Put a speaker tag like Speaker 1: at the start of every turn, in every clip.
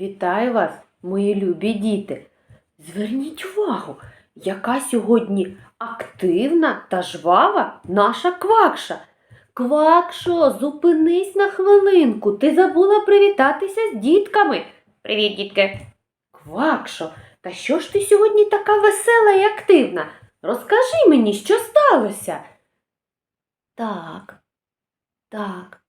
Speaker 1: Вітаю вас, мої любі діти. Зверніть увагу, яка сьогодні активна та жвава наша квакша. Квакшо, зупинись на хвилинку. Ти забула привітатися з дітками. Привіт, дітки. Квакшо, та що ж ти сьогодні така весела і активна? Розкажи мені, що сталося? Так, так.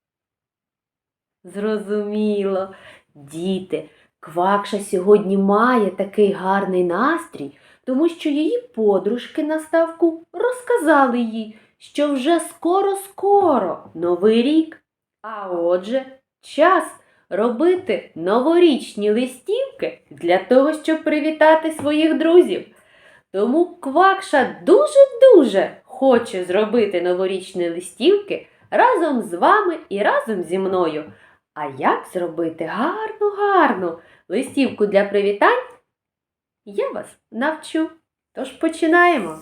Speaker 1: Зрозуміло. Діти, Квакша сьогодні має такий гарний настрій, тому що її подружки на ставку розказали їй, що вже скоро-скоро новий рік. А отже, час робити новорічні листівки для того, щоб привітати своїх друзів. Тому Квакша дуже-дуже хоче зробити новорічні листівки разом з вами і разом зі мною. А як зробити гарну, гарну листівку для привітань? Я вас навчу. Тож починаємо.